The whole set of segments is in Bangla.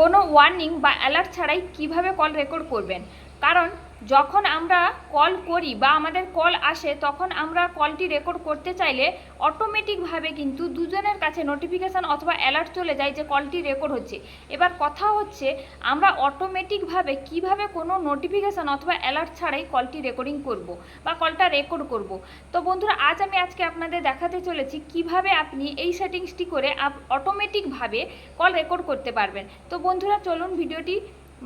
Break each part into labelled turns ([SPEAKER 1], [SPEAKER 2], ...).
[SPEAKER 1] কোনো ওয়ার্নিং বা অ্যালার্ট ছাড়াই কীভাবে কল রেকর্ড করবেন? কারণ যখন আমরা কল করি বা আমাদের কল আসে, তখন আমরা কলটি রেকর্ড করতে চাইলে অটোমেটিকভাবে কিন্তু দুজনের কাছে নোটিফিকেশান অথবা অ্যালার্ট চলে যায় যে কলটি রেকর্ড হচ্ছে। এবার কথা হচ্ছে, আমরা অটোমেটিকভাবে কীভাবে কোনো নোটিফিকেশান অথবা অ্যালার্ট ছাড়াই কলটি রেকর্ডিং করব বা কলটা রেকর্ড করব? তো বন্ধুরা, আজ আমি আজকে আপনাদের দেখাতে চলেছি কীভাবে আপনি এই সেটিংসটি করে অটোমেটিকভাবে কল রেকর্ড করতে পারবেন। তো বন্ধুরা, চলুন ভিডিওটি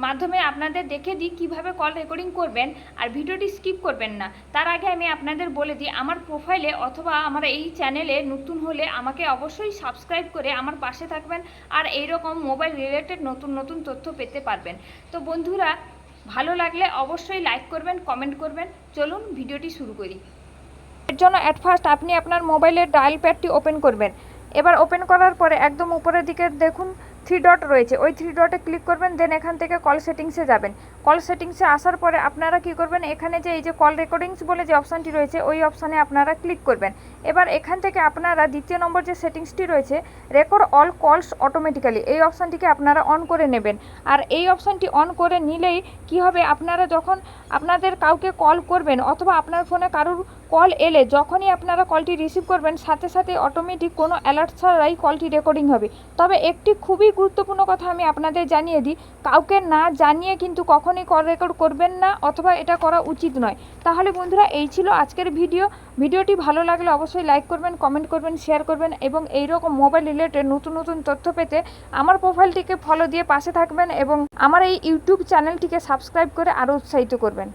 [SPEAKER 1] মাধ্যমে আপনাদের দেখে দিই কীভাবে কল রেকর্ডিং করবেন আর ভিডিওটি স্কিপ করবেন না। তার আগে আমি আপনাদের বলে দিই, আমার প্রোফাইলে অথবা আমার এই চ্যানেলে নতুন হলে আমাকে অবশ্যই সাবস্ক্রাইব করে আমার পাশে থাকবেন আর এই রকম মোবাইল রিলেটেড নতুন নতুন তথ্য পেতে পারবেন। তো বন্ধুরা, ভালো লাগলে অবশ্যই লাইক করবেন কমেন্ট করবেন। চলুন ভিডিওটি শুরু করি। এর জন্য অ্যাট ফার্স্ট আপনি আপনার মোবাইলের ডায়াল প্যাডটি ওপেন করবেন। এবার ওপেন করার পরে একদম উপরের দিকে দেখুন থ্রি ডট রয়েছে। ওই থ্রি ডটে ক্লিক করবেন দেন এখান থেকে কল সেটিংসে যাবেন। কল সেটিংসে আসার পরে আপনারা কি করবেন? এখানে যে এই যে কল রেকর্ডিংস বলে যে অপশানটি রয়েছে, ওই অপশানে আপনারা ক্লিক করবেন। এবার এখান থেকে আপনারা দ্বিতীয় নম্বর যে সেটিংসটি রয়েছে রেকর্ড অল কলস অটোমেটিক্যালি এই অপশানটিকে আপনারা অন করে নেবেন। আর এই অপশানটি অন করে নিলেই কি হবে? আপনারা যখন আপনাদের কাউকে কল করবেন, অথবা আপনার ফোনে কারোর কল এলে, যখনই আপনারা কলটি রিসিভ করবেন, সাথে সাথে অটোমেটিক কোনো অ্যালার্ট ছাড়াই কলটি রেকর্ডিং হবে। তবে একটি খুবই গুরুত্বপূর্ণ কথা আমি আপনাদের জানিয়ে দিই। কাউকে না জানিয়ে কিন্তু কখনই কল রেকর্ড করবেন না অথবা এটা করা উচিত নয়। তাহলে বন্ধুরা, এই ছিল আজকের ভিডিও। ভিডিওটি ভালো লাগলে অবশ্যই লাইক করবেন কমেন্ট করবেন শেয়ার করবেন এবং এই রকম মোবাইল রিলেটেড নতুন নতুন তথ্য পেতে আমার প্রোফাইলটিকে ফলো দিয়ে পাশে থাকবেন এবং আমার এই ইউটিউব চ্যানেলটিকে সাবস্ক্রাইব করে আরও উৎসাহিত করবেন।